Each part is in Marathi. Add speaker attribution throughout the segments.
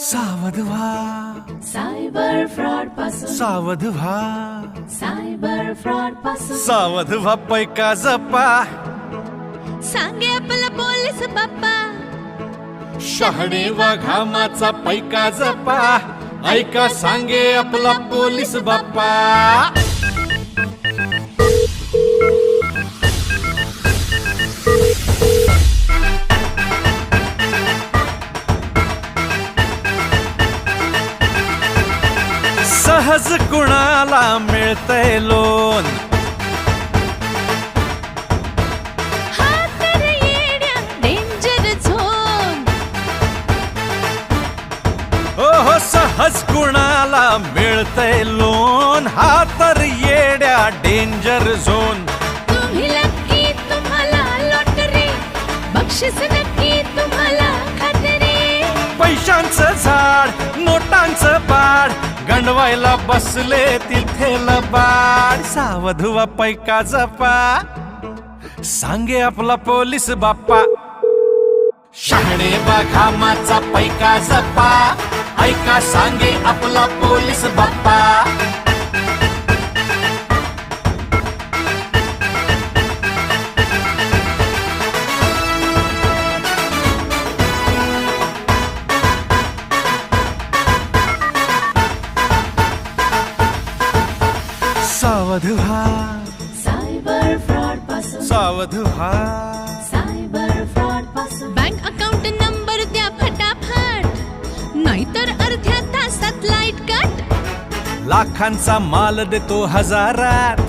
Speaker 1: सावध व्हा
Speaker 2: सायबर फ्रॉडपासून
Speaker 1: सावध व्हा
Speaker 2: सायबर फ्रॉडपासून
Speaker 1: सावध व्हा पैका जपा.
Speaker 2: सांगे आपला पोलीस बाप्पा.
Speaker 1: शहाणे वा घामाचा पैका जपा. ऐका सांगे आपला पोलीस बाप्पा. सहज कुणाला मिळतंय लोन? सहज कुणाला मिळतंय लोन? हा तर येड्या डेंजर झोन
Speaker 2: तुम्ही लक्की तुम्हाला लॉटरी. बक्षीस नक्की तुम्हाला खात्री.
Speaker 1: पैशांचं झाड नोटांचं पाड. गणवायला बसले तिथे लबाड सावध व्हा पैका जपा. सांगे आपला पोलीस बाप्पा. शहाणे बा घामाचा पैका जपा. ऐका सांगे आपला पोलीस बाप्पा. सावध व्हा
Speaker 2: सायबर फ्रॉडपासून
Speaker 1: सावध व्हा
Speaker 2: सायबर फ्रॉडपासून बँक अकाउंट नंबर द्या फटाफट. नाहीतर अर्ध्या तासात लाइट कट
Speaker 1: लाखांचा माल देतो हजारात.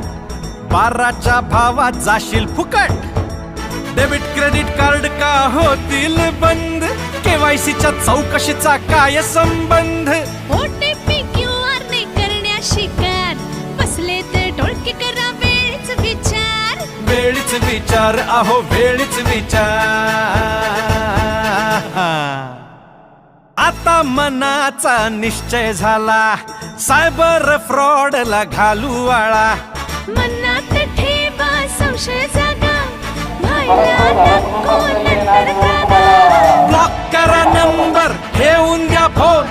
Speaker 1: बाराच्या भावात जाशील फुकट. डेबिट क्रेडिट कार्ड का होतील बंद? केवायसीच्या चौकशीचा काय संबंध?
Speaker 2: विचार
Speaker 1: अहो वेळीच विचार. आता मनाचा निश्चय झाला सायबर फ्रॉडला घालू आळा.
Speaker 2: मनात ठेवा संशय जागा
Speaker 1: ब्लॉक करा नंबर ठेवून द्या फोन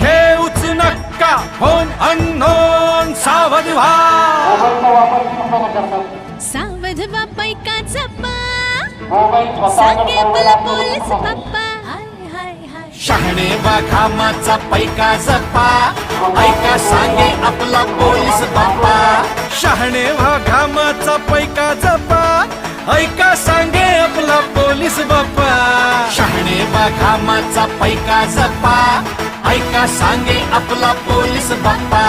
Speaker 1: ठेवूच नका फोन अननोन सावध व्हा.
Speaker 2: सावध आपला पोलीस पप्पा. हाय हाय हाय.
Speaker 1: शहाणे बा घामाचा पैका जपा ऐका सांगे आपला पोलीस बाप्पा. शहाणे वा घामाचा पैका जपा ऐका सांगे आपला पोलीस बाप्पा. शहाणे बा घामाचा पैका जपा ऐका सांगे आपला पोलीस बाप्पा.